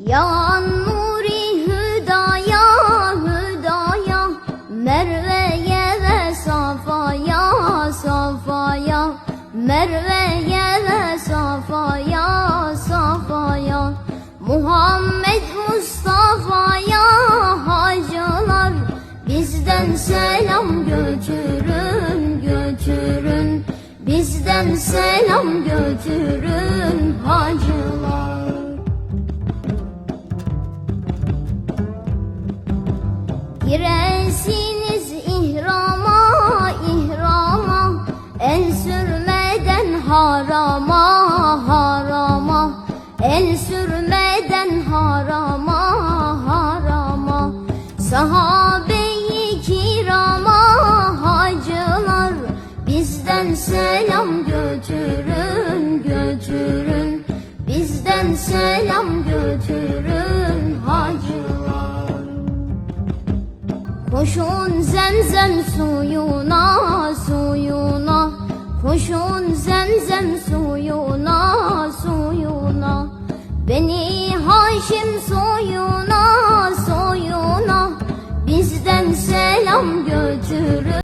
Ya nuri hüdaya hüdaya safaya safaya Merve'ye ve safaya safaya Muhammed Mustafa'ya hacılar Bizden selam götürün götürün. Bizden selam götürün hacılar Giresiniz ihrama ihrama. El sürmeden harama harama. El sürmeden harama harama. Sahabe-i kirama hacılar Bizden selam götürün götürün. Bizden selam götürün Koşun zemzem suyuna suyuna. Koşun zemzem suyuna suyuna. Beni Haşim suyuna suyuna. Bizden selam